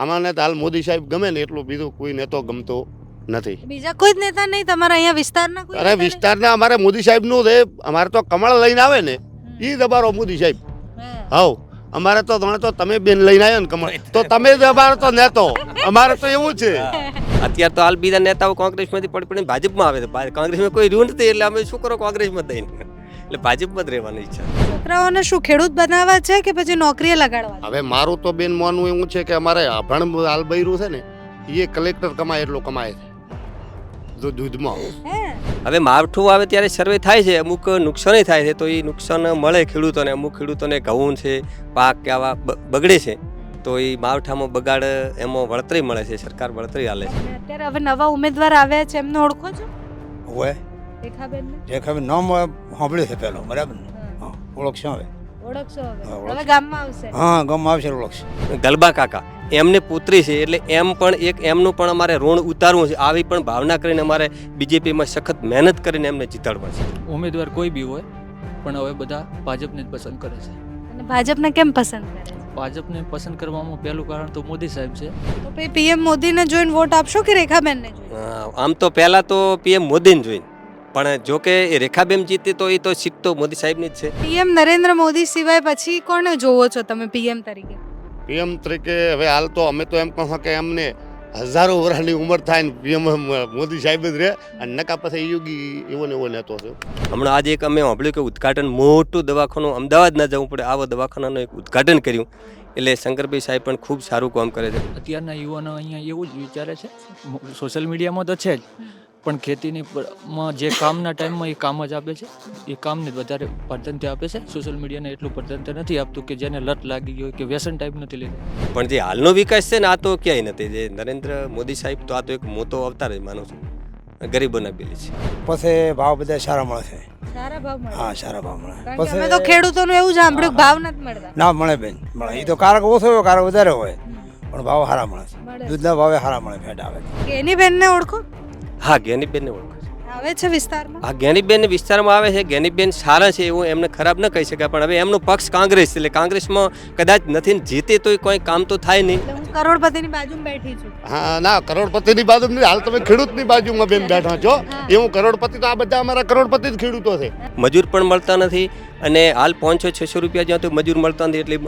આમાં તો હાલ મોદી સાહેબ ગમે ને એટલું બીજું કોઈ નેતો ગમતો નથી. બીજા કોઈ જ નેતા નહીં? તમારા અહીંયા વિસ્તારના કોઈ અરે વિસ્તારના અમારે મોદી સાહેબનું છે. અમારે તો કમળ લઈને આવે ને એ દબારો મોદી સાહેબ. હાઉ. અમારે તો તમે તો તમે બેન લઈને આવ્યો ને કમળ. તો તમે જ અમારે તો નેતો. અમારે તો એવું છે. અત્યારે તો હાલ બીજા નેતાઓ કોંગ્રેસમાંથી પડી પડીને ભાજપમાં આવે છે. કોંગ્રેસમાં કોઈ રહ્યું નથી એટલે અમે શું કરો કોંગ્રેસમાં દઈને એટલે ભાજપમાં જ રહેવાની ઈચ્છા છોકરાઓને શું ખેડૂત બનાવવા છે કે પછી નોકરીએ લગાડવા હવે મારું તો બેન માનવું એવું છે કે અમારે અભણ હાલ બૈરું છે ને એ કલેક્ટર કમાય એટલો કમાય છે. જો દૂધમાં. હવે માવઠું આવે ત્યારે સર્વે થાય છે અમુક નુકસાન થાય છે તો એ નુકસાન મળે ખેડૂતોને અમુક ખેડૂતોને ઘઉં છે પાક કે આવા બગડે છે તો એ માવઠામાં બગાડ એમાં વળતરી મળે છે સરકાર વળતરી હાલે છે. અત્યારે હવે નવા ઉમેદવાર આવ્યા છે એમને ઓળખો છો? હોય રેખાબેનને? જે નામ સાંભળ્યું છે પહેલો બરાબર ને? હા. ઓળખશે હવે. ઓળખશો હવે. હવે ગામમાં આવશે. હા ગામમાં આવશે ઓળખશે. ગલબા કાકા એમને પુત્રી છે એટલે એમ પણ એક એમનું પણ અમારે ઋણ ઉતારવું છે. આવી પણ ભાવના કરીને અમારે બીજેપીમાં સખત મહેનત કરીને એમને જીતાડવા છે. ઉમેદવાર કોઈ બી હોય પણ હવે બધા ભાજપને જ પસંદ કરે છે. અને ભાજપને કેમ પસંદ કરે ભાજપને પસંદ કરવામાં પહેલું કારણ તો મોદી સાહેબ છે. તો પીએમ મોદીને જોઈને વોટ આપશો કે રેખાબેનને આમ તો પહેલાં તો પીએમ મોદીને જોઈને. પણ જો કે એ રેખાબેન જીતી તો એ તો સીટ તો મોદી સાહેબની જ છે. પીએમ નરેન્દ્ર મોદી સિવાય પછી કોને જોવો છો તમે પીએમ તરીકે? પીએમ તરીકે હવે હાલ તો અમે તો એમ કહો કે અમને હજારો વર્ષની ઉંમર થાય ને પીએમ મોદી સાહેબ જ રહે અને નકા પછી યોગી એવો ને એવો નેતો છે હમણાં આજે એક અમે સાંભળ્યું કે ઉદ્ઘાટન મોટું દવાખાનું અમદાવાદ ના જવું પડે. આવો દવાખાનાનું એક ઉદ્ઘાટન કર્યું. એટલે શંકરભાઈ સાહેબ પણ ખૂબ સારું કામ કરે છે. અત્યારના યુવાનો અહીંયા એવું જ વિચારે છે. સોશિયલ મીડિયામાં તો છે જ. પણ ખેતીની માં જે કામના ટાઈમમાં એ કામ જ આપે છે. એ કામને વધારે પ્રાધાન્ય આપે છે. સોશિયલ મીડિયાને એટલું પ્રાધાન્ય નથી આપતું કે જેને લત લાગી ગઈ હોય કે વ્યસન ટાઈપ નથી લેતું. પણ જે હાલનો વિકાસ છે ને આ તો ક્યાંય નથી. જે નરેન્દ્ર મોદી સાહેબ તો આ તો એક મોટો અવતાર જ માનું છું. ગરીબોના પેલી છે. પછી ભાવ બધા સારા મળે છે. સારા ભાવ મળે. હા સારા ભાવ મળે. પછી તો ખેડૂતોનું એવું સાંભળ્યું કે ભાવ નથી મળતા. ના મળે બેન મળે. એ તો કારક ઓછો હોય કારક વધારે હોય. પણ ભાવ સારા મળે છે. દૂધના ભાવે સારા મળે ફેટ આવે કે એની બેનને ઓળખો? હા જ્ઞાનીબેનને ઓળખે છે. આવે છે વિસ્તારમાં? હા જ્ઞાનીબેન વિસ્તારમાં આવે છે. જ્ઞાનીબેન સારા છે એવું એમને ખરાબ ન કહી શકાય પણ હવે એમનો પક્ષ કોંગ્રેસ છે એટલે કોંગ્રેસમાં કદાચ નથી જીતે તો કોઈ કામ તો થાય નહીં. હું કરોડપતિની બાજુમાં બેઠી છું. હા ના કરોડપતિની બાજુ નહીં. હાલ તમે ખેડૂતની બાજુમાં બેન બેઠા છો. એવું કરોડપતિ તો આ બધા અમારા કરોડપતિ જ ખેડૂતો છે. મજૂર પણ મળતા નથી અને હાલ પાંચસો છસો રૂપિયા જ્યાં તો મજૂર મળતા નથી એટલે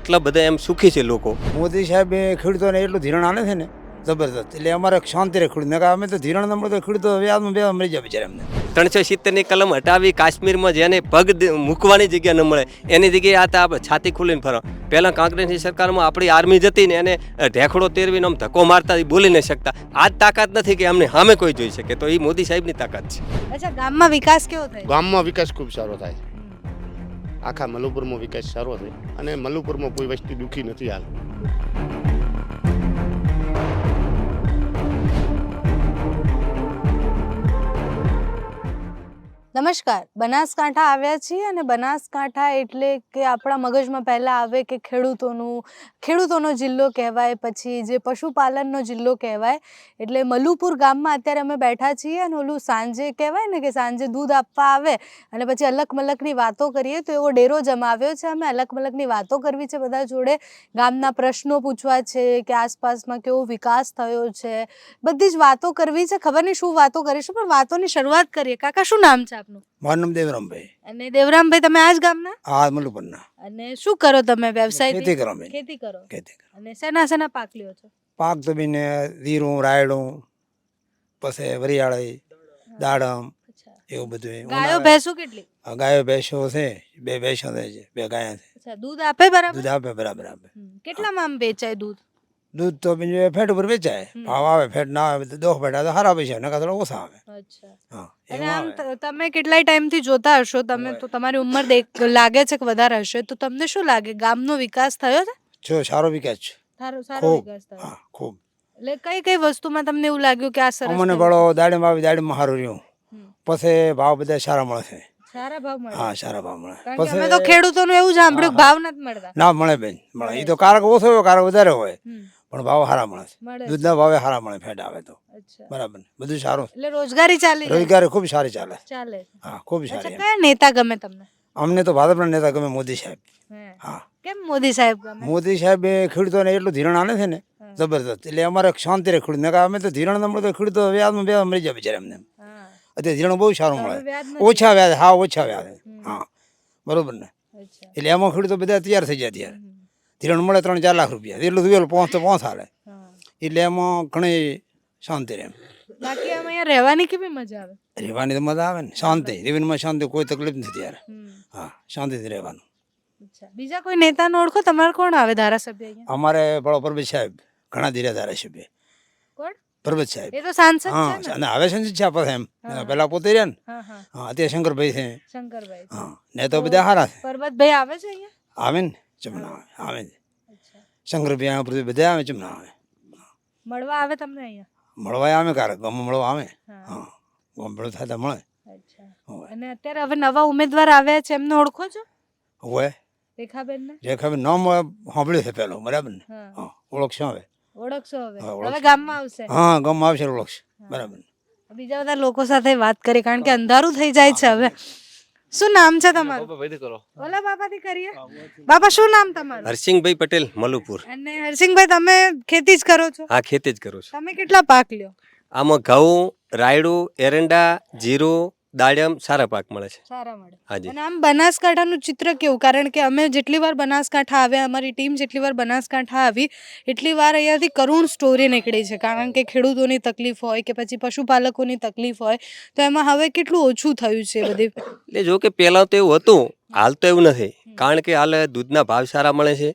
એટલા બધા એમ સુખી છે લોકો. મોદી સાહેબ એ ખેડૂતોને એટલું ધીરણ આવે છે ને જબરદસ્ત એટલે અમારે શાંતિ રહે મેં અમે તો ધીરણ નંબર તો ખેડૂતો વ્યાજમાં બે મરી જાય બિચારા એમને. ત્રણસો સિત્તેરની કલમ હટાવી કાશ્મીરમાં જેને પગ મૂકવાની જગ્યા ન મળે એની જગ્યાએ આ તો આપણે છાતી ખુલીને ફરો. પહેલાં કોંગ્રેસની સરકારમાં આપણી આર્મી જતી ને એને ઢેખડો તેરવીને આમ ધક્કો મારતા બોલી ન શકતા. આ જ તાકાત નથી કે અમને સામે કોઈ જોઈ શકે તો એ મોદી સાહેબની તાકાત છે. અચ્છા ગામમાં વિકાસ કેવો થાય? ગામમાં વિકાસ ખૂબ સારો થાય આખા મલુપુરમાં વિકાસ સારો છે અને મલુપુરમાં કોઈ વસ્તી દુઃખી નથી હાલ. નમસ્કાર. બનાસકાંઠા આવ્યા છીએ અને બનાસકાંઠા એટલે કે આપણા મગજમાં પહેલાં આવે કે ખેડૂતોનું, ખેડૂતોનો જિલ્લો કહેવાય, પછી જે પશુપાલનનો જિલ્લો કહેવાય. એટલે મલુપુર ગામમાં અત્યારે અમે બેઠા છીએ અને ઓલું સાંજે કહેવાય ને કે સાંજે દૂધ આપવા આવે અને પછી અલગ મલકની વાતો કરીએ તો એવો ડેરો જમાવ્યો છે. અમે અલગ મલકની વાતો કરવી છે બધા જોડે. ગામના પ્રશ્નો પૂછવા છે કે આસપાસમાં કેવો વિકાસ થયો છે. બધી જ વાતો કરવી છે. ખબર નહીં શું વાતો કરીશું, પણ વાતોની શરૂઆત કરીએ. કાકા, શું નામ છે આપનું મારું નામ દેવરામભાઈ. અને દેવરામભાઈ તમે આ જ ગામના? હા મલુપરના અને શું કરો તમે વ્યવસાય ખેતી કરો ખેતી કરો. ખેતી કરો. અને સેના સેના પાક લ્યો છો? પાક તો બીને જીરું રાયડું પછી વરિયાળી દાડમ એવું બધું ગાયો ભેંસો કેટલી? ગાયો ભેંસો છે બે ભેંસો છે બે ગાયા છે. દૂધ આપે બરાબર? દૂધ આપે બરાબર આપે. કેટલામાં આમ વેચાય દૂધ? દૂધ તો બીજું ફેટ ઉપર વેચાય. ભાવ આવે ફેટ ના આવે તો દોહ ફેટ તો સારા પૈસા નકા થોડા ઓછા આવે. હા અને આમ તમે કેટલાય ટાઈમથી જોતા હશો તમે તો તમારી ઉંમર દેખ લાગે છે કે વધારે હશે તો તમને શું લાગે? ગામનો વિકાસ થયો છે? જો સારો વિકાસ છે. સારો સારો વિકાસ થયો. હા ખૂબ. એટલે કઈ કઈ વસ્તુમાં તમને એવું લાગ્યું કે આ સરસ મને બળો દાડે દાડીમાં આવી દાડીમાં સારું રહ્યું. પછી ભાવ બધા સારા મળે છે. સારા ભાવ મળે. હા સારા ભાવ મળે. પછી અમે તો ખેડૂતોનું એવું સાંભળ્યું ભાવ નથી મળતા. ના મળે બેન મળે. એ તો કારક ઓછો હોય કારક વધારે હોય. પણ ભાવ સારા મળે છે. દૂધના ભાવે સારા મળે ફેટ આવે તો. બરાબર ને? બધું સારું. એટલે રોજગારી ચાલે રોજગારી ખૂબ સારી ચાલે. ચાલે. હા ખૂબ સારી કયા નેતા ગમે તમને? અમને તો ભાજપના નેતા ગમે મોદી સાહેબ. હા. કેમ મોદી સાહેબ ગમે? મોદી સાહેબ એ ખેડૂતોને એટલું ધીરણ આને છે ને જબરદસ્ત. એટલે અમારે શાંતિ રે ખેડૂત. નકર અમે તો ધીરણ ન મળે તો ખેડૂતો વ્યાજમાં વ્યાજ મરી જાય બિચારા એમને. અત્યારે ધીરણ બહુ સારું મળે. ઓછા વ્યાજ હા ઓછા વ્યાજ. હા. બરોબર ને? એટલે એમાં ખેડૂતો બધા તૈયાર થઈ જાય ત્યારે. ધિરાણ મળે ત્રણ ચાર લાખ રૂપિયા. એટલું થયું પાંચ તો પહોંચ હાલે. એટલે એમાં ઘણી શાંતિ રહે બાકી આમ અહીંયા રહેવાની કેવી મજા આવે? રહેવાની તો મજા આવે ને. શાંતિ. જીવનમાં શાંતિ કોઈ તકલીફ નથી યાર. હા શાંતિથી રહેવાનું. બીજા કોઈ નેતાને ઓળખો? તમારે કોણ આવે ધારાસભ્ય અહીંયા? અમારે બળો પરબત સાહેબ ઘણા ધીરે ધારાસભ્ય. કોણ? પરબત સાહેબ. એ તો સાંસદ છે ને? હવે ને છે આપણે એમ. પેલા પોતે રહ્યા ને. હા અત્યારે શંકરભાઈ છે. શંકરભાઈ. હા ને તો બધા હારા છે. પરબતભાઈ આવે છે અહીંયા? આવે ને. ચમના આવે. છે અચ્છા. શંકરભાઈ આ બધા આવે ચમના આવે. મળવા આવે તમને અહીંયા? મળવા આવે કારક ગમ મળવા આવે. હા. હા. ગામ થાય તો મળે. અચ્છા. અને અત્યારે હવે નવા ઉમેદવાર આવ્યા છે એમને ઓળખો છો? હોય. રેખાબેન ને રેખાબેન નામ સાંભળ્યું છે પેલો બરાબર ને? હા. ઓળખશો હવે. ઓળખશો હવે. હવે ગામમાં આવશે. હા ગામમાં આવશે ઓળખશે. બરાબર. બીજા બધા લોકો સાથે વાત કરી કારણ કે અંધારું થઈ જાય છે હવે. શું નામ છે તમારું? ઓલા બાપાથી કરીએ? બાપા શું નામ તમારું? હરસિંહભાઈ પટેલ મલુપુર. અને હરસિંહભાઈ તમે ખેતી જ કરો છો? આ ખેતી જ કરું છું. તમે કેટલા પાક લ્યો? આમાં ઘઉં રાયડું એરંડા જીરું દાડમ સારા પાક મળે છે. સારા મળે. હાજી. અને આમ બનાસકાંઠાનું ચિત્ર કેવું? કારણ કે અમે જેટલી વાર બનાસકાંઠા આવ્યા અમારી ટીમ જેટલી વાર બનાસકાંઠા આવી એટલી વાર અહીંયાથી કરુણ સ્ટોરી નીકળી છે. કારણ કે ખેડૂતોની તકલીફ હોય કે પછી પશુપાલકોની તકલીફ હોય તો એમાં હવે કેટલું ઓછું થયું છે બધી? એટલે જો કે પહેલાં તો એવું હતું હાલ તો એવું નથી. કારણ કે હાલ દૂધના ભાવ સારા મળે છે.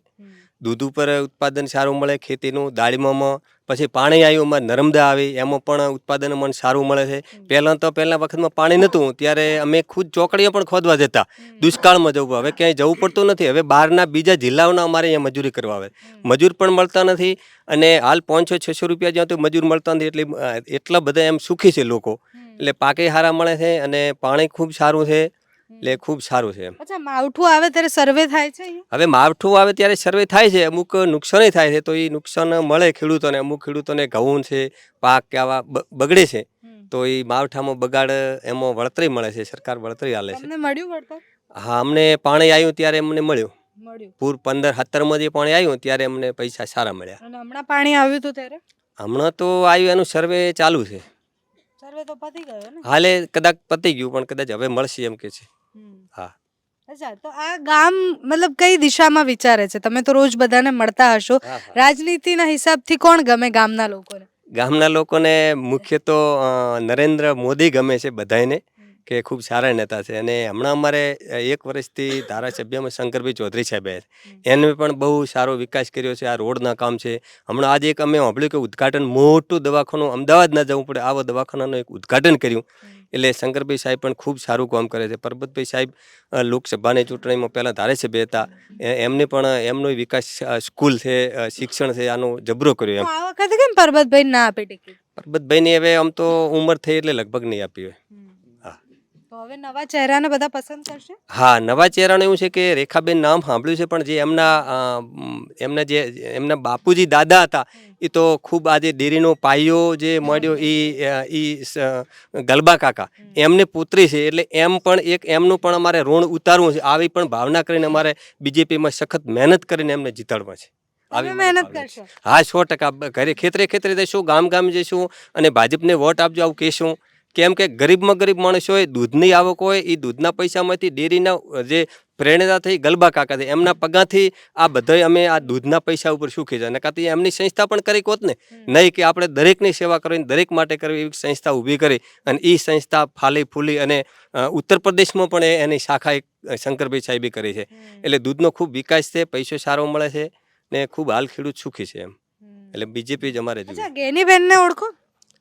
દૂધ ઉપર ઉત્પાદન સારું મળે ખેતીનું દાળીમાં પછી પાણી આવ્યું અમારે નર્મદા આવી એમાં પણ ઉત્પાદન મને સારું મળે છે. પહેલાં તો પહેલાં વખતમાં પાણી નહોતું ત્યારે અમે ખુદ ચોકડીઓ પણ ખોદવા જતા. દુષ્કાળમાં જવું હવે ક્યાંય જવું પડતું નથી. હવે બહારના બીજા જિલ્લાઓના અમારે અહીંયા મજૂરી કરવા આવે. મજૂર પણ મળતા નથી અને હાલ પાંચસો છસો રૂપિયા જ્યાં તો મજૂર મળતા નથી એટલે એટલા બધા એમ સુખી છે લોકો. એટલે પાકે સારા મળે છે અને પાણી ખૂબ સારું છે. એટલે ખૂબ સારું છે અચ્છા માવઠું આવે ત્યારે સર્વે થાય છે હવે માવઠું આવે ત્યારે સર્વે થાય છે અમુક નુકસાન થાય છે તો એ નુકસાન મળે ખેડૂતોને અમુક ખેડૂતોને ઘઉં છે પાક કે આવા બગડે છે તો એ માવઠામાં બગાડ એમાં વળતરી મળે છે સરકાર વળતરી આલે છે. મળ્યું વળતર? હા અમને પાણી આવ્યું ત્યારે અમને મળ્યું. પૂર પંદર સત્તરમાં જે પાણી આવ્યું ત્યારે અમને પૈસા સારા મળ્યા. હમણાં પાણી આવ્યું હતું ત્યારે? હમણાં તો આવ્યું એનું સર્વે ચાલુ છે. સર્વે તો પતી ગયો ને? હાલે કદાચ પતી ગયું પણ કદાચ હવે મળશે એમ કે છે. હા. અચ્છા તો આ ગામ મતલબ કઈ દિશામાં વિચારે છે? તમે તો રોજ બધાને મળતા હશો. રાજનીતિના હિસાબથી કોણ ગમે ગામના લોકોને? ગામના લોકોને મુખ્ય તો નરેન્દ્ર મોદી ગમે છે બધાને કે ખૂબ સારા નેતા છે. અને હમણાં અમારે એક વર્ષથી ધારાસભ્યમાં શંકરભાઈ ચૌધરી સાહેબ એને પણ બહુ સારો વિકાસ કર્યો છે. આ રોડના કામ છે. હમણાં આજે એક અમે સાંભળ્યું કે ઉદ્ઘાટન મોટું દવાખાનું અમદાવાદ ના જવું પડે. આવા દવાખાનાનું એક ઉદ્ઘાટન કર્યું. એટલે શંકરભાઈ સાહેબ પણ ખૂબ સારું કામ કરે છે. પરબતભાઈ સાહેબ લોકસભાની ચૂંટણીમાં પહેલાં ધારાસભ્ય હતા. એમને પણ એમનો વિકાસ સ્કૂલ છે શિક્ષણ છે આનો જબરો કર્યો એમ. આ વખતે કેમ પરબતભાઈ ના આપી ટિકિટ? પરબતભાઈની હવે આમ તો ઉંમર થઈ એટલે લગભગ નહીં આપી હોય. તો હવે નવા ચહેરાને બધા પસંદ કરશે? હા નવા ચહેરાનું એવું છે કે રેખાબેન નામ સાંભળ્યું છે પણ જે એમના એમના જે એમના બાપુજી દાદા હતા એ તો ખૂબ આજે ડેરીનો પાયો જે મળ્યો એ એ ગલબા કાકા. એમને પુત્રી છે એટલે એમ પણ એક એમનું પણ અમારે ઋણ ઉતારવું છે. આવી પણ ભાવના કરીને અમારે બીજેપીમાં સખત મહેનત કરીને એમને જીતાડવા છે. તમે મહેનત કરશો. હા સો ટકા. ઘરે ખેતરે ખેતરે જઈશું ગામ ગામ જઈશું અને ભાજપને વોટ આપજો આવું કહેશું. કેમ કે ગરીબમાં ગરીબ માણસ હોય દૂધની આવક હોય એ દૂધના પૈસામાંથી ડેરીના જે પ્રેરણા થઈ ગલબા કાકા થઈ એમના પગાથી આ બધાય અમે આ દૂધના પૈસા ઉપર સુખી છે. નકાતી એમની સંસ્થા પણ કરી કોત ને? નહીં કે આપણે દરેકની સેવા કરીને દરેક માટે કરવી એવી સંસ્થા ઊભી કરી અને એ સંસ્થા ફાલી ફૂલી અને ઉત્તર પ્રદેશમાં પણ એ- એની શાખા એક શંકરભાઈ સાહેબે કરી છે. એટલે દૂધનો ખૂબ વિકાસ છે પૈસો સારો મળે છે ને ખૂબ હાલ ખેડૂત સુખી છે એમ. એટલે બીજેપી જ અમારે જોઈએ ગેનીબેન ને ઓળખો?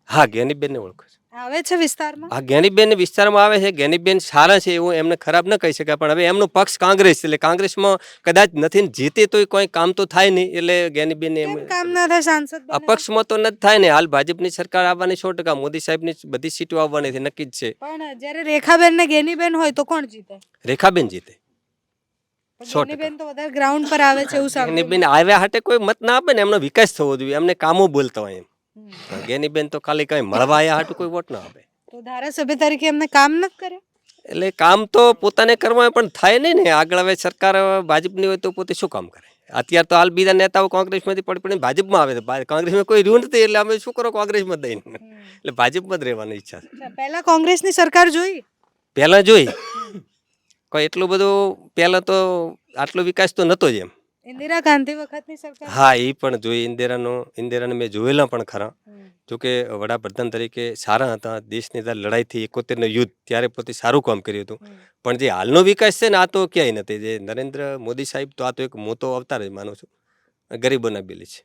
હા જ્ઞાનીબેનને ઓળખો છો. આવે છે વિસ્તારમાં? આ જ્ઞાનીબેન વિસ્તારમાં આવે છે. જ્ઞાનીબેન સારા છે એવું એમને ખરાબ ન કહી શકાય. પણ હવે એમનો પક્ષ કોંગ્રેસ એટલે કોંગ્રેસમાં કદાચ નથી જીતે તો કોઈ કામ તો થાય નહીં. એટલે જ્ઞાનીબેન એમ કામ ના થાય? સાંસદ અપક્ષમાં તો નથી થાય ને. હાલ ભાજપની સરકાર આવવાની સો ટકા. મોદી સાહેબની બધી સીટો આવવાની છે. નક્કી જ છે. પણ જ્યારે રેખાબેન ને ગેનીબેન હોય તો કોણ જીતે? રેખાબેન જીતે. ગેનીબેન તો વધારે ગ્રાઉન્ડ પર આવે છે એવું સાંભળ્યું આવ્યા હાટે કોઈ મત ના આપે ને. એમનો વિકાસ થવો જોઈએ. એમને કામો બોલતા હોય એમ. જ્ઞાનીબેન તો ખાલી કઈ મળવા આવ્યા હાટું કોઈ વોટ ના આપે. તો ધારાસભ્ય તરીકે એમને કામ ન કરે એટલે કામ તો પોતાને કરવા પણ થાય નહીં ને. આગળ હવે સરકાર ભાજપની હોય તો પોતે શું કામ કરે? અત્યારે તો હાલ બીજા નેતાઓ કોંગ્રેસમાંથી પડી પડીને ભાજપમાં આવે છે. કોંગ્રેસમાં કોઈ રહ્યું નથી એટલે અમે શું કરો કોંગ્રેસમાં દઈને? એટલે ભાજપમાં જ રહેવાની ઈચ્છા છે. પહેલા કોંગ્રેસની સરકાર જોઈ? પહેલાં જોઈ. કોઈ એટલું બધું પહેલાં તો આટલો વિકાસ તો નહોતો જ એમ. ઇન્દિરા ગાંધી વખતની સરકાર? હા એ પણ જોઈ ઇન્દિરાનો ઇન્દિરાને મેં જોયેલા પણ ખરા. જો જોકે વડાપ્રધાન તરીકે સારા હતા દેશની ત્યારે લડાઈથી એકોતેરનું યુદ્ધ ત્યારે પોતે સારું કામ કર્યું હતું. પણ જે હાલનો વિકાસ છે ને આ તો ક્યાંય નથી. જે નરેન્દ્ર મોદી સાહેબ તો આ તો એક મોટો અવતાર જ માનું છું. ગરીબોના બેલી છે.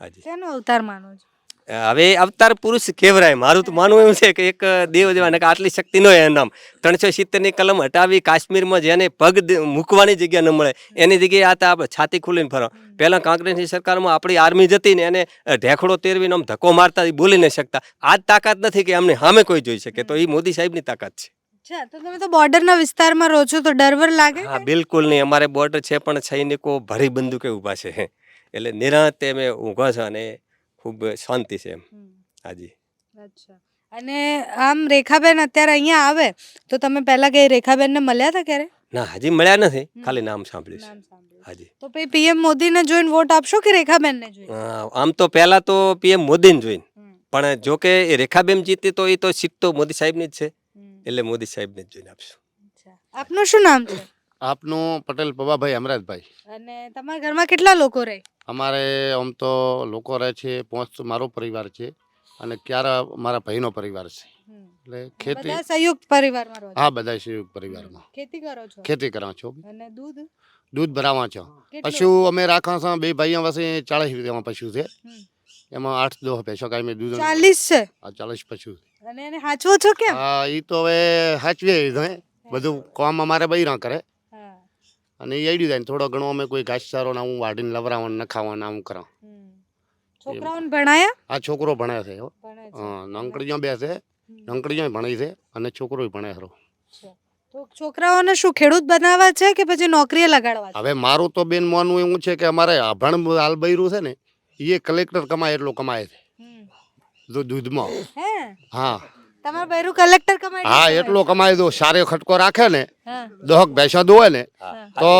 હાજી. શેનો અવતાર માનો છો? હવે અવતાર પુરુષ કહેવરાય મારું તો માનવું એવું છે કે એક દેવ જેવા ને આટલી શક્તિ ન હોય નામ ત્રણસો સિત્તેરની કલમ હટાવી કાશ્મીરમાં જેને પગ મૂકવાની જગ્યા ન મળે એની જગ્યાએ આ તો આપણે છાતી ખુલીને ફરો. પહેલાં કોંગ્રેસની સરકારમાં આપણી આર્મી જતી ને એને ઢેખડો તેરવીને આમ ધક્કો મારતા બોલી ન શકતા. આ જ તાકાત નથી કે અમને સામે કોઈ જોઈ શકે તો એ મોદી સાહેબની તાકાત છે. અચ્છા તો તમે તો બોર્ડરના વિસ્તારમાં રહો છો તો ડરવર લાગે હા બિલકુલ નહીં. અમારે બોર્ડર છે પણ સૈનિકો ભરી બંદૂકે ઊભા છે. એટલે નિરાંતે અમે ઊભા છે અને ખૂબ શાંતિ છે એમ. હાજી. અચ્છા. અને આમ રેખાબેન અત્યારે અહીંયા આવે? તો તમે પહેલા કે રેખાબેનને મળ્યા હતા ક્યારે? ના હજી મળ્યા નથી. ખાલી નામ સાંભળ્યું છે. હાજી. તો પછી પીએમ મોદીને જોઈને વોટ આપશો કે રેખાબેનને જોઈને? આમ તો પહેલા તો પીએમ મોદીને જોઈને. પણ જો કે એ રેખાબેન જીતી તો એ તો સીટ તો મોદી સાહેબની જ છે. એટલે મોદી સાહેબને જ જોઈને આપશું. આપનું શું નામ છે? આપનું પટેલ પવાભાઈ અમરાજભાઈ. અને તમારા ઘરમાં કેટલા લોકો રહે? અમારે આમ તો લોકો રહે છે પોંચ મારો પરિવાર છે અને ક્યારે મારા ભાઈનો પરિવાર છે. એટલે ખેતી સંયુક્ત પરિવારમાં રહો હા બધા સંયુક્ત પરિવારમાં. ખેતી કરો છો? ખેતી કરો છો અને દૂધ? દૂધ ભરાવા છો. પશુ અમે રાખવા છો બે ભાઈઓ પાસે ચાલીસ વીઘામાં પશુ છે. એમાં આઠ દો ભેંસો કાંઈ મેં દૂધ ચાલીસ છે? હા ચાલીસ પશુ અને એને હાચવો છો કેમ? હા એ તો હવે હાચવીએ બધું કામ અમારે બૈરા કરે. અને એ આઈડી જાય થોડો ઘણો અમે કોઈ ઘાસચારો ને હું વાઢીને લવરાવાનું નખાવાનું આમ કરા છોકરાઓને ભણાયા? આ છોકરો ભણે છે હો. નંકડીઓ બે છે નંકડીઓ ભણે છે અને છોકરો ભણે ખરો છોકરાઓને શું ખેડૂત બનાવવા છે કે પછી નોકરીએ લગાડવા હવે મારું તો બેન માનવું એવું છે કે અમારે અભણ હાલ બૈરું છે ને એ કલેક્ટર કમાય એટલું કમાય છે. દૂધમાં. હા. તમારું બૈરું કલેક્ટર કમાઈ હા એટલો કમાઈ દો સારો ખટકો રાખે ને દોહક ભેંસો દોવે ને તો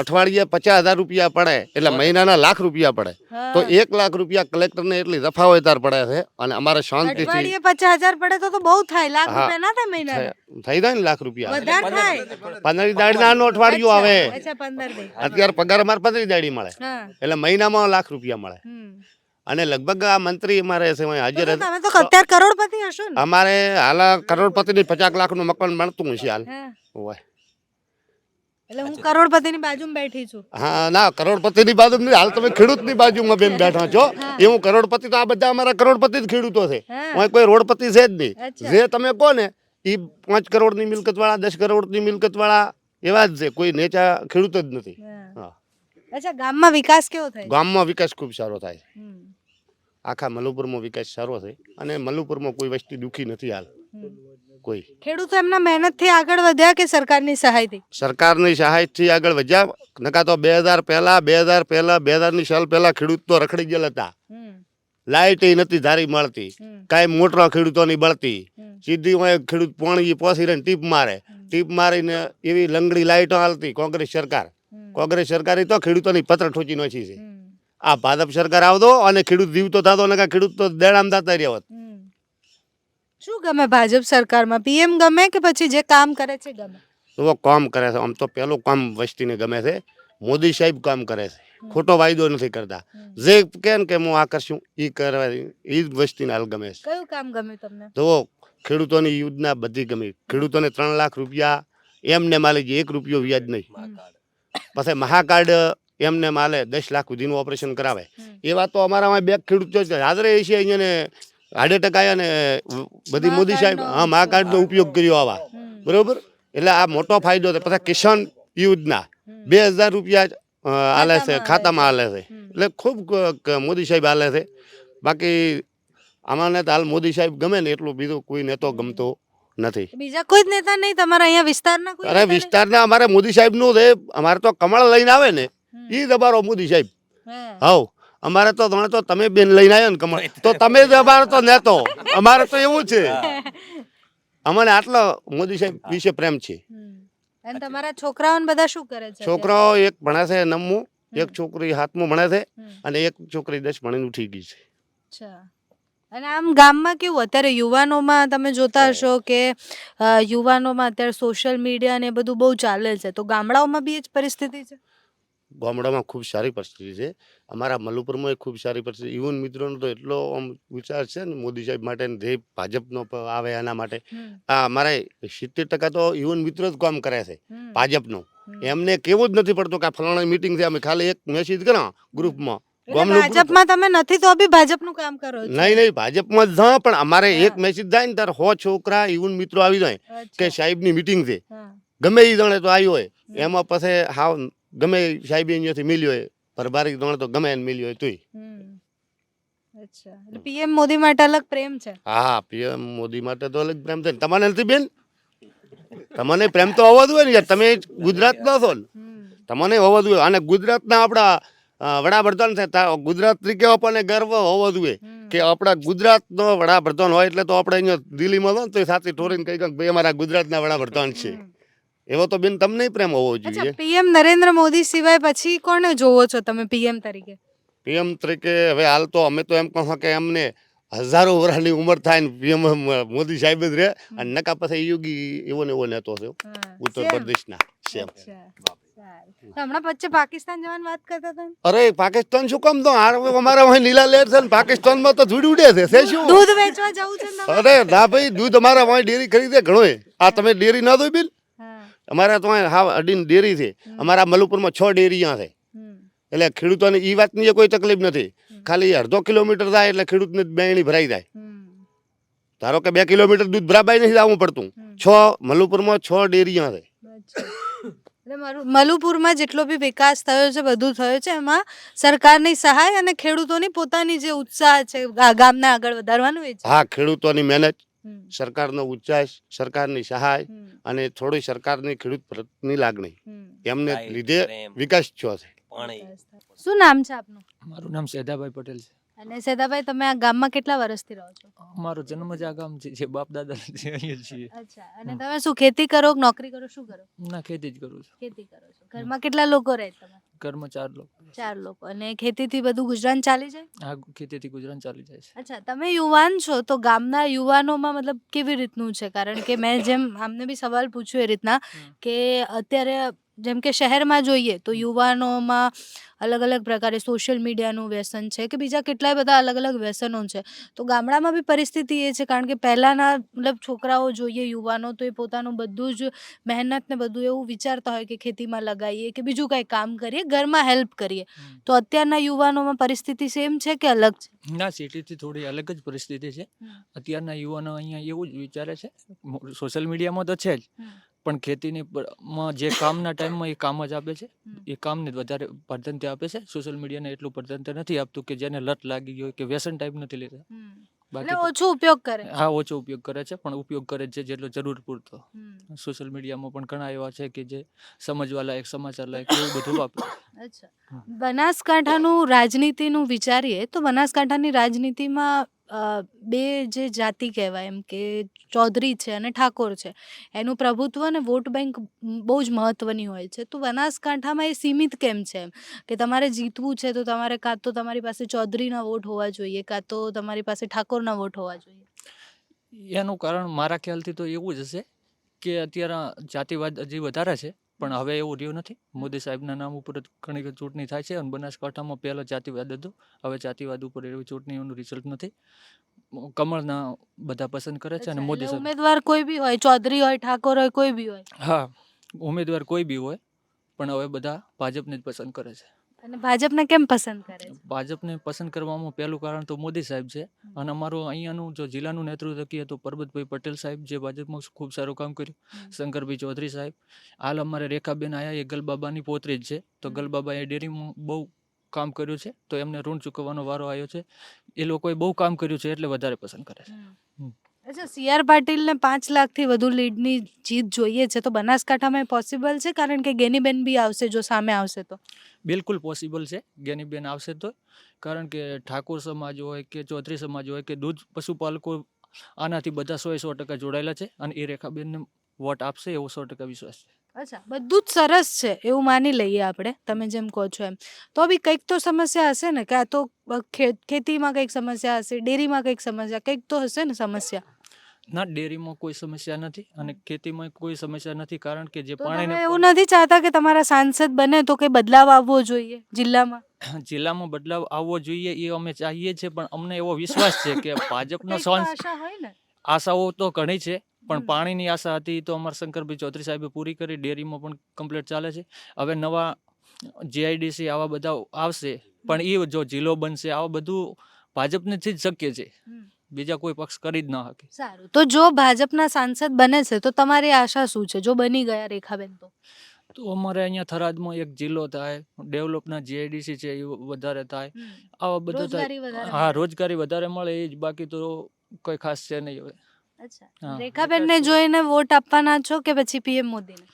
અઠવાડિયે પચાસ હજાર રૂપિયા પડે એટલે મહિનાના લાખ રૂપિયા પડે. તો એક લાખ રૂપિયા કલેક્ટરને એટલી તફાવતાર પડે છે અને અમારે શાંતિ પચાસ હજાર પડે તો તો બહુ થાય લાખ રૂપિયા ના થાય મહિના થઈ જાય ને લાખ રૂપિયા. પંદર દાડી ના અઠવાડિયું આવે. અત્યારે પગાર અમારે પંદર દાડી મળે. એટલે મહિનામાં લાખ રૂપિયા મળે. અને લગભગ આ મંત્રી અમારે હાજર હતા. અત્યારે કરોડપતિ હશો પચાસ અમારે હાલ પચાસ લાખનું મકાન મળતું છે હાલ. એટલે હું કરોડપતિની બાજુમાં બેઠી છું. હા ના કરોડપતિની બાજુ નહીં. હાલ તમે ખેડૂતની બાજુમાં બેન બેઠા છો. એવું કરોડપતિ તો આ બધા અમારા કરોડપતિ જ ખેડૂતો છે. કોઈ રોડપતિ છે જ નહીં. જે તમે કહો ને એ પાંચ કરોડની મિલકત વાળા દસ કરોડની મિલકત વાળા એવા જ છે. કોઈ નેચા ખેડૂત જ નથી. હા. અચ્છા ગામમાં વિકાસ કેવો થાય? ગામમાં વિકાસ ખૂબ સારો થાય. આખા મલુપુરમાં વિકાસ સારો છે અને મલુપુરમાં કોઈ વસ્તી દુઃખી નથી હાલ. કોઈ. ખેડૂતો એમના મહેનતથી આગળ વધ્યા કે સરકારની સહાયથી? સરકારની સહાયથી આગળ વધ્યા નકા તો બે હજાર પહેલા બે હજાર પહેલા બે હજારની સાલ પહેલા ખેડૂત તો રખડી ગયેલા હતા. લાઇટ નથી ધારી મળતી. કાંઈ મોટરો ખેડૂતોની બળતી. સીધી હોય ખેડૂત પોણી પોસી રહીને ટીપ મારે. ટીપ મારીને એવી લંગડી લાઇટો હાલતી કોંગ્રેસ સરકાર. કોંગ્રેસ સરકારે તો ખેડૂતોની પત્ર ઠોચી નોચી છે. આ ભાજપ સરકાર આવતો અને ખેડૂત જીવતો થતો ને ખેડૂત તો દેડામ થતા રહ્યા હોત. શું ગમે ભાજપ સરકારમાં? પીએમ ગમે કે પછી જે કામ કરે છે ગમે? તો કામ કરે છે. આમ તો પહેલું કામ વસ્તીને ગમે છે. મોદી સાહેબ કામ કરે છે. ખોટો વાયદો નથી કરતા. જે કે કે હું આ કરશું એ કરવા એ વસ્તીને હાલ ગમે છે. કયું કામ ગમે તમને? તો ખેડૂતોની યોજના બધી ગમી. ખેડૂતોને ત્રણ લાખ રૂપિયા એમને માલે એક રૂપિયો વ્યાજ નહીં. પછી મહાકાર્ડ એમને માલે દસ લાખ સુધીનું ઓપરેશન કરાવે. એ એવા તો અમારામાં બે ખેડૂતો છે. હાજરે છે અહીંયા હાડે એટેક અને ને બધી મોદી સાહેબ હા મહાકાર્ડનો ઉપયોગ. કર્યો આવા. બરોબર? એટલે આ મોટો ફાયદો છે. પછી કિસાન યોજના. બે હજાર રૂપિયા હાલે છે ખાતામાં હાલે છે. એટલે ખૂબ મોદી સાહેબ હાલે છે. બાકી આમાંને તો હાલ મોદી સાહેબ ગમે ને એટલું બીજું કોઈ નેતો ગમતો. નથી. બીજા કોઈ જ નેતા નહીં તમારા અહીંયા વિસ્તારના કોઈ અરે વિસ્તારના અમારે મોદી સાહેબનું છે. અમારે તો કમળ લઈને આવે ને એ દબારો મોદી સાહેબ. હાઉ. અમારે તો તમે તો તમે બેન લઈને આવ્યો ને કમળ. તો તમે જ અમારે તો નેતો. અમારે તો એવું છે. અમને આટલો મોદી સાહેબ વિશે પ્રેમ છે. અને તમારા છોકરાઓને બધા શું કરે છે છોકરાઓ એક ભણે છે નવમું એક છોકરી હાથમું ભણે છે અને એક છોકરી દસ ભણીને ઉઠી ગઈ છે. અચ્છા. અને આમ ગામમાં કેવું અત્યારે યુવાનોમાં તમે જોતા હશો કે યુવાનોમાં અત્યારે સોશિયલ મીડિયા ને બધું બહુ ચાલે છે. તો ગામડાઓમાં બી એ જ પરિસ્થિતિ છે? ગામડામાં ખૂબ સારી પરિસ્થિતિ છે. અમારા મલુપુરમાં ખૂબ સારી પરિસ્થિતિ. ઇવન મિત્રોનો તો એટલો આમ વિચાર છે ને મોદી સાહેબ માટે જે ભાજપનો આવે એના માટે. આ અમારા સિત્તેર ટકા તો ઇવન મિત્રો જ કામ કરે છે ભાજપનો. એમને કેવું જ નથી પડતું કે આ ફલાણા મિટિંગ છે અમે ખાલી એક મેસેજ કરો ગ્રુપમાં. ભાજપમાં તમે નથી તો બી ભાજપનું કામ કરો નહીં નહીં ભાજપમાં જ જા પણ અમારે એક મેસેજ થાય ને ત્યારે હો છોકરા યુવાન મિત્રો આવી જાય કે. સાહેબની મીટિંગ છે. ગમે એ જણે તો આવ્યો હોય. એમાં પછી હાવ ગમે સાહેબ અહીંયાથી મિલ્યો હોય. પરભારી જણે તો ગમે એને મિલ્યો હોય તુંય. અચ્છા. પીએમ મોદી માટે અલગ પ્રેમ છે. હા પીએમ મોદી માટે તો અલગ પ્રેમ છે. તમારે નથી બેન? તમને પ્રેમ તો હોવો જ હોય ને યાર. તમે ગુજરાતના છો ને. તમને હોવો જોઈએ અને ગુજરાતના આપણા વડાપ્રધાન થાય ગુજરાત તરીકે આપણને ગર્વ હોવો જોઈએ કે આપણા ગુજરાતનો વડાપ્રધાન હોય એટલે તો આપણે અહીંયા દિલ્હીમાં તો તો સાથે ઠોરીને કહી કે ભાઈ અમારા ગુજરાતના વડાપ્રધાન છે. એવો તો બેન તમને પ્રેમ હોવો જોઈએ. પીએમ નરેન્દ્ર મોદી સિવાય પછી કોને જોવો છો તમે પીએમ તરીકે? પીએમ તરીકે હવે હાલ તો અમે તો એમ કહો કે અમને હજારો વર્ષની ઉંમર થાય ને પીએમ મોદી સાહેબ જ રહે. અને નકા પછી યોગી એવો ને એવો નેતો છે ઉત્તર પ્રદેશના સેમ. હમણાં પછી પાકિસ્તાન જવાની વાત કરતા હતા અરે પાકિસ્તાન શું કામ તો? અમારા અહીં લીલા લેર છે ને પાકિસ્તાનમાં તો ધૂળ ઉડે છે છે શું? દૂધ વેચવા જવું છે અરે ના ભાઈ દૂધ અમારા અહીં ડેરી ખરીદે ઘણો આ તમે ડેરી ના દો બિલ? હા. અમારા તો હા અડીન ડેરી છે. અમારા મલુપુરમાં છ ડેરી ત્યાં છે. એટલે ખેડૂતોને એ વાતની કોઈ તકલીફ નથી. ખાલી અડધો કિલોમીટર થાય એટલે ખેડૂતને બેણી ભરાઈ જાય. ધારો કે બે કિલોમીટર દૂધ ભરાબાઈ નથી આવવું પડતું. છ છ મલુપુરમાં છ ડેરી છે. એટલે મરુ- મલુપુરમાં જેટલો બી વિકાસ થયો છે બધું થયો છે એમાં સરકારની સહાય અને ખેડૂતોની પોતાની જે ઉત્સાહ છે ગામને આગળ વધારવાનું એ હા ખેડૂતોની મહેનત સરકારનો ઉચ્ચાસ સરકારની સહાય અને થોડી સરકારની ખેડૂત પ્રત્યેની લાગણી. એમને લીધે વિકાસ થયો છે. શું નામ છે આપનું? મારું નામ સેદાભાઈ પટેલ છે. અને સેદાભાઈ તમે આ ગામમાં કેટલા વર્ષથી રહો છો? અમારો જન્મ જ આ ગામ છે જે બાપ દાદા છે અહીંયા છીએ. અચ્છા અને તમે શું ખેતી કરો કે નોકરી કરો શું કરો? ના ખેતી જ કરું છું. ખેતી કરો છો. ઘરમાં કેટલા લોકો રહે તમે ઘરમાં ચાર લોકો. ચાર લોકો. અને ખેતીથી બધું ગુજરાન ચાલી જાય? હા ખેતીથી ગુજરાન ચાલી જાય છે. અચ્છા તમે યુવાન છો તો ગામના યુવાનોમાં મતલબ કેવી રીતનું છે? કારણ કે મેં જેમ આમને બી સવાલ પૂછ્યો એ રીતના કે અત્યારે જેમ કે શહેરમાં જોઈએ તો યુવાનોમાં અલગ અલગ પ્રકારે સોશિયલ મીડિયાનું વ્યસન છે કે બીજા કેટલાય બધા અલગ અલગ વ્યસનો છે. તો ગામડામાં બી પરિસ્થિતિ એ છે કારણ કે પહેલાંના મતલબ છોકરાઓ જોઈએ યુવાનો તો એ પોતાનું બધું જ મહેનત ને બધું એવું વિચારતા હોય કે ખેતીમાં લગાવીએ કે બીજું કાંઈ કામ કરીએ ઘરમાં હેલ્પ કરીએ. તો અત્યારના યુવાનોમાં પરિસ્થિતિ સેમ છે કે અલગ છે? ના સિટીથી થોડી અલગ જ પરિસ્થિતિ છે. અત્યારના યુવાનો અહીંયા એવું જ વિચારે છે. સોશિયલ મીડિયામાં તો છે જ. પણ ખેતીની માં જે કામના ટાઈમમાં એ કામ જ આપે છે. એ કામને વધારે પ્રાધાન્ય આપે છે. સોશિયલ મીડિયાને એટલું પ્રાધાન્ય નથી આપતું કે જેને લત લાગી ગઈ હોય કે વ્યસન ટાઈપ નથી લેતા. બાકી ઓછો ઉપયોગ કરે. હા ઓછો ઉપયોગ કરે છે પણ ઉપયોગ કરે છે જેટલો જરૂર પૂરતો. સોશિયલ મીડિયામાં પણ ઘણા એવા છે કે જે સમજવા લાયક સમાચાર લાયક એવું બધું વાપરે. અચ્છા. બનાસકાંઠાનું રાજનીતિનું વિચારીએ તો બનાસકાંઠાની રાજનીતિમાં બે જે જાતિ કહેવાય એમ કે ચૌધરી છે અને ઠાકોર છે, એનું પ્રભુત્વ અને વોટ બેંક બહુ જ મહત્વની હોય છે. તો બનાસકાંઠામાં એ સીમિત કેમ છે એમ? કે તમારે જીતવું છે તો તમારે કાં તો તમારી પાસે ચૌધરીના વોટ હોવા જોઈએ, કાં તો તમારી પાસે ઠાકોરના વોટ હોવા જોઈએ? એનું કારણ મારા ખ્યાલથી તો એવું જ હશે કે અત્યારે જાતિવાદ હજી વધારે છે. પણ હવે એવું રહ્યું નથી. મોદી સાહેબના નામ ઉપર જ ઘણી ચૂંટણી થાય છે અને બનાસકાંઠામાં પહેલાં જાતિવાદ હતો. હવે જાતિવાદ ઉપર એવી ચૂંટણીઓનું રિઝલ્ટ નથી. કમળના બધા પસંદ કરે છે અને મોદી સાહેબ ઉમેદવાર કોઈ બી હોય ચૌધરી હોય ઠાકોર હોય કોઈ બી હોય. હા ઉમેદવાર કોઈ બી હોય પણ હવે બધા ભાજપને જ પસંદ કરે છે. અને ભાજપને કેમ પસંદ કરે છે? ભાજપને પસંદ કરવામાં પહેલું કારણ તો મોદી સાહેબ છે. અને અમારું અહીંયાનું જો જિલ્લાનું નેતૃત્વ કહીએ તો પરબતભાઈ પટેલ સાહેબ જે ભાજપમાં ખૂબ સારું કામ કર્યું. શંકરભાઈ ચૌધરી સાહેબ. હાલ અમારે રેખાબેન આયા એ ગલબાબાની પોતરી જ છે. તો ગલબાબા ગલબાબાએ ડેરીમાં બહુ કામ કર્યું છે. તો એમને ઋણ ચૂકવવાનો વારો આવ્યો છે. એ લોકોએ બહુ કામ કર્યું છે એટલે વધારે પસંદ કરે છે. અચ્છા સી આર પાટીલને પાંચ લાખથી વધુ લીડની જીત જોઈએ છે તો બનાસકાંઠામાં પોસિબલ છે? કારણ કે ગેનીબેન બી આવશે જો સામે આવશે તો. બિલકુલ પોસિબલ છે. ગેનીબેન આવશે તો. કારણ કે ઠાકોર સમાજ હોય કે ચૌધરી સમાજ હોય કે દૂધ પશુપાલકો આનાથી બધા સો સો ટકા જોડાયેલા છે અને એ રેખાબેનને વોટ આપશે એવો સો ટકા વિશ્વાસ છે. અચ્છા બધું જ સરસ છે. એવું માની લઈએ આપણે તમે જેમ કહો છો એમ. તો બી કંઈક તો સમસ્યા હશે ને? કાં તો ખેતીમાં કંઈક સમસ્યા હશે ડેરીમાં કંઈક સમસ્યા કંઈક તો હશે ને સમસ્યા? ના ડેરીમાં કોઈ સમસ્યા નથી અને ખેતીમાં કોઈ સમસ્યા નથી કારણ કે જે પાણી એવું નથી ચાહતા કે તમારા સાંસદ બને તો કંઈ બદલાવ આવવો જોઈએ જિલ્લામાં? જિલ્લામાં બદલાવ આવવો જોઈએ એ અમે ચાહીએ છીએ પણ અમને એવો વિશ્વાસ છે કે ભાજપનો ને. આશાઓ તો ઘણી છે પણ પાણીની આશા હતી તો અમારા શંકરભાઈ ચૌધરી સાહેબે પૂરી કરી ડેરીમાં પણ કમ્પ્લીટ ચાલે છે. હવે નવા જીઆઈડીસી આવા બધા આવશે પણ એ જો જિલ્લો બનશે આવા બધું ભાજપને જ શક્ય છે. બીજા કોઈ પક્ષ કરી જ ન શકે. સારું. તો જો ભાજપના સાંસદ બને છે તો તમારી આશા શું છે? જો બની ગયા રેખાબેન તો? તો અમારે અહીંયા થરાદમાં એક જિલ્લો થાય ડેવલપના જીઆઈડીસી છે એ વધારે થાય. આવા બધું થાય. હા રોજગારી વધારે મળે એ જ બાકી તો કોઈ ખાસ છે નહીં હવે. અચ્છા. રેખાબેનને જોઈને વોટ આપવાના છો કે પછી પીએમ મોદીને?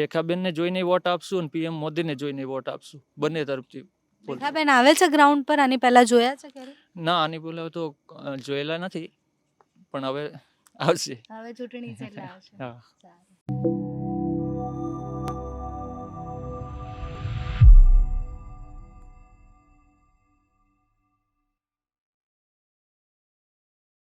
રેખાબેનને જોઈને વોટ આપશું અને પીએમ મોદીને જોઈને વોટ આપશું. બંને તરફથી. રેખાબેન આવે છે ગ્રાઉન્ડ પર? આની પહેલા જોયા છે ક્યારે? ના આની પહેલા તો જોયેલા નથી પણ હવે આવશે. હવે ચૂંટણી છે એટલે આવશે. હા.